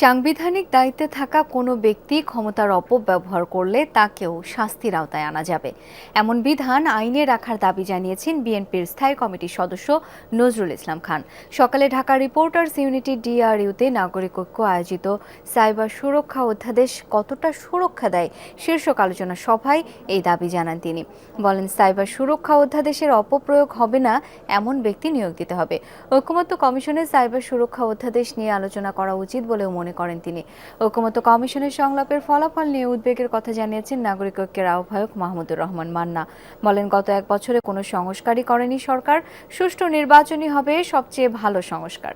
সাংবিধানিক দায়িত্বে থাকা কোনো ব্যক্তি ক্ষমতার অপব্যবহার করলে তাকেও শাস্তির আওতায় আনা যাবে। এমন বিধান আইনে রাখার দাবি জানিয়েছেন বিএনপির স্থায়ী কমিটির সদস্য নজরুল ইসলাম খান। সকালে ঢাকা রিপোর্টার্স ইউনিটি ডিআরইউতে নাগরিক ঐক্য আয়োজিত সাইবার সুরক্ষা অধ্যাদেশ কতটা সুরক্ষা দেয় শীর্ষক আলোচনা সভায় এই দাবি জানান তিনি। বলেন, সাইবার সুরক্ষা অধ্যাদেশের অপপ্রয়োগ হবে না, এমন ব্যক্তি নিয়োগ দিতে হবে। ঐক্যমত্য কমিশনের সাইবার সুরক্ষা অধ্যাদেশ নিয়ে আলোচনা করা উচিত বলেও মনে করেন তিনি। ঐক্যমত্য কমিশনের সংলাপের ফলাফল নিয়ে উদ্বেগের কথা জানিয়েছেন নাগরিক ঐক্যের আহ্বায়ক মাহমুদুর রহমান মান্না। বলেন, গত এক বছরে কোনো সংস্কারই করেনি সরকার, সুষ্ঠু নির্বাচনই হবে সবচেয়ে ভালো সংস্কার।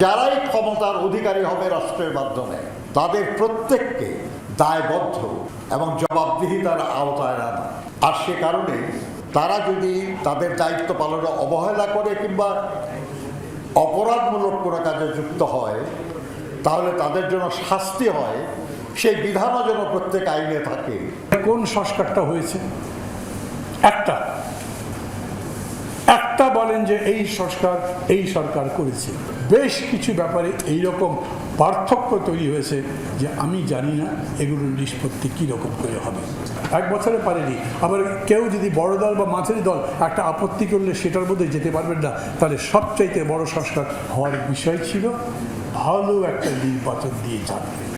যারাই ক্ষমতার অধিকারী হবে রাষ্ট্রের মাধ্যমে, তাদের প্রত্যেককে দায়বদ্ধ এবং জবাবদিহিতার আওতায় আনা। আর সে কারণে তারা যদি তাদের দায়িত্ব পালনে অবহেলা করে কিংবা অপরাধমূলক কোনো কাজে যুক্ত হয়, তাহলে তাদের জন্য শাস্তি হয়। সেই বিধানও যেন প্রত্যেক আইনে থাকে। কোন সংস্কারটা হয়েছে? একটা। একটা বলেন যে এই সংস্কার, এই সরকার করেছে। বেশ কিছু ব্যাপারে এই রকম পার্থক্য তৈরি হয়েছে যে আমি জানি না এগুলোর নিষ্পত্তি কী রকম করে হবে। এক বছরে পারেনি। আবার কেউ যদি বড় দল বা মাঝারি দল একটা আপত্তি করলে সেটার মধ্যে যেতে পারবেন না, তাহলে সবচাইতে বড় সংস্কার হওয়ার বিষয় ছিল ভালো একটা নির্বাচন দিয়ে যাবে